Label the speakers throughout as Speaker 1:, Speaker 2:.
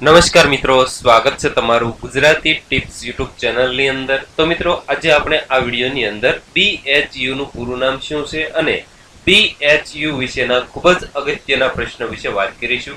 Speaker 1: નમસ્કાર મિત્રો, સ્વાગત છે તમારું ગુજરાતી ટિપ્સ યુટ્યુબ ચેનલની અંદર. તો મિત્રો, આજે આપણે આ વિડીયોની અંદર પી એચ યુનું પૂરું નામ શું છે અને BHU વિશેના ખૂબ જ અગત્યના પ્રશ્નો વિશે વાત કરીશું.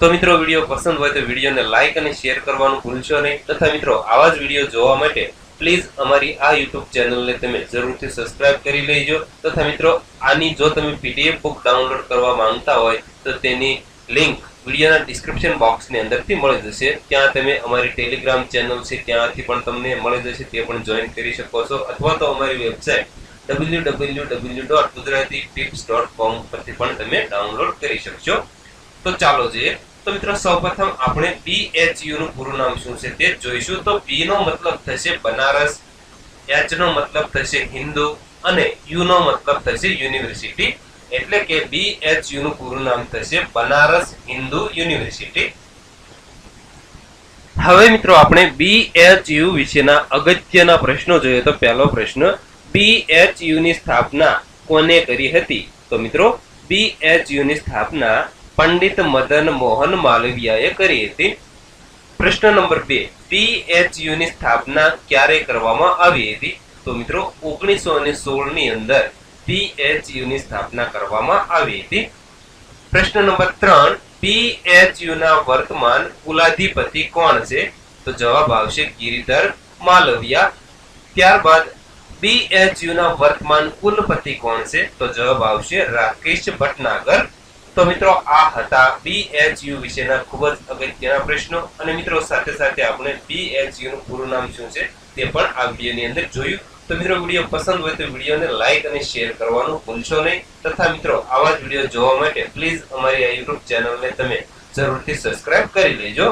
Speaker 1: તો મિત્રો, વીડિયો પસંદ હોય તો વિડીયોને લાઇક અને શેર કરવાનું ભૂલશો નહીં. તથા મિત્રો, આવા જ વીડિયો જોવા માટે પ્લીઝ અમારી આ યુટ્યુબ ચેનલને તમે જરૂરથી સબસ્ક્રાઇબ કરી લેજો. તથા મિત્રો, આની જો તમે પીડીએફ બુક ડાઉનલોડ કરવા માંગતા હોય તો તેની લિંક વિડીયોના ડિસ્ક્રિપ્શન બોક્સની અંદરથી મળી જશે. ત્યાં તમે અમારી ટેલિગ્રામ ચેનલ છે, ત્યાંથી પણ તમને મળી જશે, તે પણ જોઈન કરી શકો છો. અથવા તો અમારી website W W W dot Gujarati tips dot com પરથી પણ તમે ડાઉનલોડ કરી શકશો. તો ચાલો જોઈએ. તો મિત્રો, સૌપ્રથમ આપણે BHU નું પૂરું નામ શું છે તે જોઈશું. તો બીનો મતલબ થશે બનારસ એચનો મતલબ થશે હિન્દુ અને યુનો મતલબ થશે યુનિવર્સિટી એટલે કે BHU નું પૂરું નામ થશે બનારસ હિન્દુ યુનિવર્સિટી. હવે મિત્રો આપણે BHU વિશેના અગત્યના પ્રશ્નો જોઈએ તો પહેલો પ્રશ્ન બી એચ યુ ની સ્થાપના કોને કરી હતી? તો મિત્રો બી એચ યુ ની સ્થાપના પંડિત મદન મોહન માલવિયાએ કરી હતી. પ્રશ્ન નંબર બે પી એચ યુ ની સ્થાપના ક્યારે કરવામાં આવી હતી? તો મિત્રો, ઓગણીસો ની અંદર BHU ની સ્થાપના કરવામાં આવી હતી. પ્રશ્ન નંબર ત્રણ BHU ના વર્તમાન કુલાધિપતિ કોણ છે? તો જવાબ આવશે ગિરિધર માલવિયા. ત્યારબાદ BHU ના વર્તમાન કુલપતિ કોણ છે? તો જવાબ આવશે રાકેશ ભટનાગર. તો મિત્રો, આ હતા BHU વિશેના ખૂબ જ અગત્યના પ્રશ્નો. અને મિત્રો, સાથે સાથે આપણે નું પૂરું નામ શું છે તે પણ આ વિડીયોની અંદર જોયું. તો મિત્રો વીડિયો પસંદ હોય તો વિડીયોને લાઈક અને શેર કરવાનું ભૂલશો નહીં. તથા મિત્રો, આવા જ વીડિયો જોવા માટે પ્લીઝ અમારી આ યુટ્યુબ ચેનલને તમે જરૂરથી સબસ્ક્રાઇબ કરી લેજો.